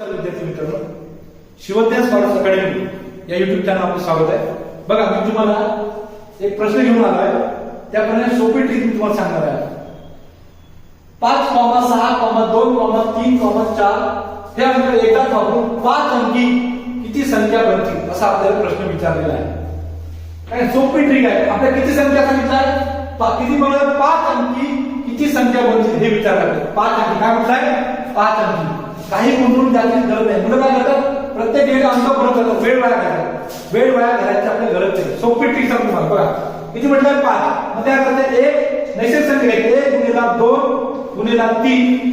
नमस्कार विद्यार्थी मित्रांनो. शिवज्ञान स्कॉलर्स अकॅडमी या युट्यूब चॅनल आपलं स्वागत आहे. बघा मी तुम्हाला एक प्रश्न घेऊन आलो आहे. त्याप्रमाणे सोपी ट्रिक मी तुम्हाला सांगणार आहे. पाच कॉमा सहा कॉमा दोन कॉमा तीन कॉमा चार हे अंक एकाच वापरून पाच अंकी किती संख्या बनतील असा आपल्याला प्रश्न विचारलेला आहे. काय सोपी ट्रिक आहे. आपल्या किती संख्या सांगितलं पा- किती बनवलं पाच अंकी किती संख्या बनतील हे विचारलं लागतं पाच अंकी. काय म्हटलंय पाच अंकी. काही गुंतून द्यायची गरज नाही. मुलं काय करतात? प्रत्येक वेळेला अंक परत जातात. वेळ वाया घालतात. वेळ वाया घालायची आपल्या गरज नाही. सोपी ट्रिक सांगतो तुम्हाला. बघा. किती म्हटलंय पाच. मग त्या करता एक नैसर्गिक संख्या एक गुणिला दोन गुणिला तीन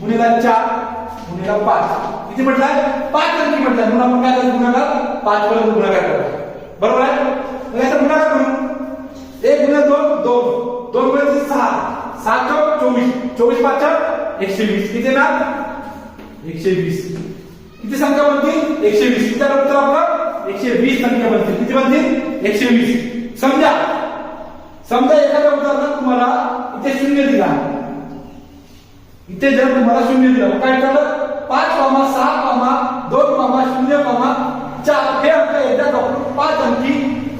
गुणिला चार गुणिला पाच. किती म्हटलंय पाच अंकी म्हटलंय म्हणून आपण काय करतो? गुणाकार? पाच पर्यंत गुणाकार करतो. बरोबर आहे? मग याचा गुणाकार करू. एक गुणिला दोन दोन. दोन गुणिला सहा. सात चौक चोवीस. चोवीस पाच एकशे वीस. किती ना एकशे वीस. किती संख्या बनतील? एकशे वीस. किती उत्तर आपलं? एकशे वीस संख्या बनतील. किती बनतील? एकशे वीस. समजा. समजा एखाद्या उदाहरणात तुम्हाला इथे शून्य दिला. इथे जर तुम्हाला शून्य दिलं काय झालं? पाच पामा सहा पामा दोन पामा शून्य पामा चार. हे अंक येतात पाच अंकी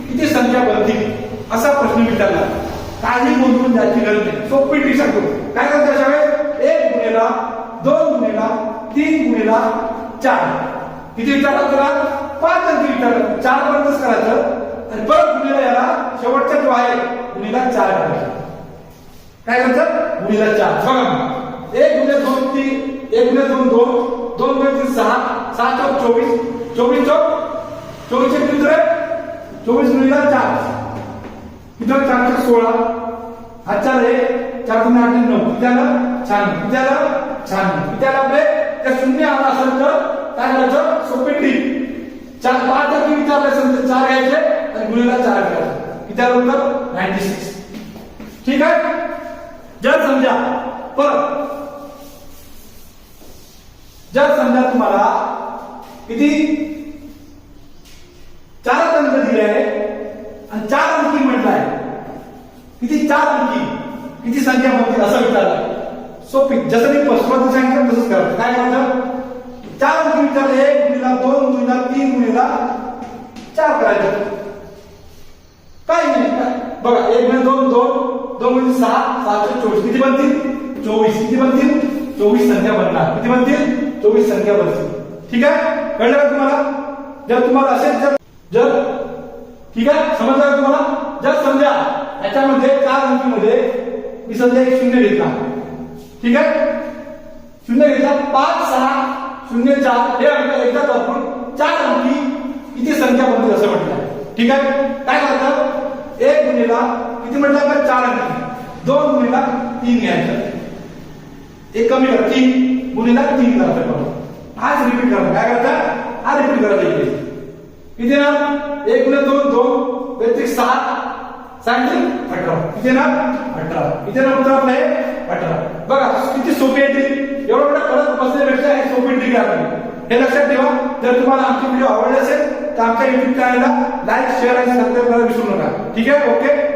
किती संख्या बनतील? असा प्रश्न विचारला. काही गुंतवून द्यायची गरज नाही. सोपी ट्रिक सांगतो काय करतो अशा एक गुन्हेला दोन गुन्हेला तीन गुन्हेला चार. किती विचारला तुला? पाच अंकी विचारलं चार पर्यंतच करायचं. आणि परत गुन्हेला याला शेवटचा जो आहे. गुन्हेला चार करायचं. काय करायचं गुणिला चार. बघा. एक गुणिले दोन तीन. एक गुणिले दोन दोन. दोन गुणिले तीन सहा. सहा चौक चोवीस. चोवीस चौक? चोवीस एक मित्र चोवीस गुणिला चार. इथं चार चार सोळा हा चार एक चार तुम्ही आठ नऊ किती छान किती छान किती आलं आपले त्या शून्य आला असेल तर काय करायचं सोपे चार पाच जर तुम्ही विचारले असेल तर चार घ्यायचे आणि गुणिला चार करायचं. किती उत्तर नाईन्टी सिक्स ठीक आहे? जर समजा परत जर समजा तुम्हाला किती चार अंक दिले आहे आणि चार अंकी म्हटलंय किती चार अंकी किती संख्या बनतील असं विचारलं. सोपी जसं मी सुरुवातीला सांगितलं तसंच करायचं. काय करायचं चार अंकी विचारलं एक गुणिला दोन गुणिला तीन गुणिला चार करायचं. काय नाही काय? बघा एक म्हणजे दोन दोन दोन म्हणजे सहा सातशे चोवीस. किती बनतील? चोवीस. किती बनतील? चोवीस संख्या बनणार. किती बनतील? चोवीस संख्या बनतील. ठीक आहे? कळलं का तुम्हाला? जर तुम्हाला असेल जर जर ठीक आहे? समजलं का तुम्हाला? जर समजा याच्यामध्ये चार अंकीमध्ये मी समजा एक शून्य घेतला. ठीक आहे? शून्य घेतला पाच सहा शून्य चार हे अंक एकदाच वापरून चार अंकी किती संख्या बनते असं म्हटलं. ठीक आहे? काय करतात एक गुन्हेला किती म्हटलं आपण? चार अंकी. दोन गुन्हेला तीन घ्यायचं. एक कमी करा तीन. गुन्हेला तीन करायचं हाच रिपीट करा. काय करता? हा रिपीट करायचा इथे किती ना एक गुन्हे दोन दोन. व्यतिरिक्त सात. सांगितले अठरा. किती ना? अठरा. किती ना उत्तर आपलं. आहे अठरा. बघा किती सोपी आहे ती. एवढं मोठं करत बसण्यापेक्षा हे सोपी ट्रिक आहे आपली. हे लक्षात ठेवा. जर तुम्हाला आमचे व्हिडिओ आवडले असेल तर आमच्या युट्यूब चॅनलला लाईक शेअर आणि सबस्क्राईब करायला विसरू नका. ठीक आहे? ओके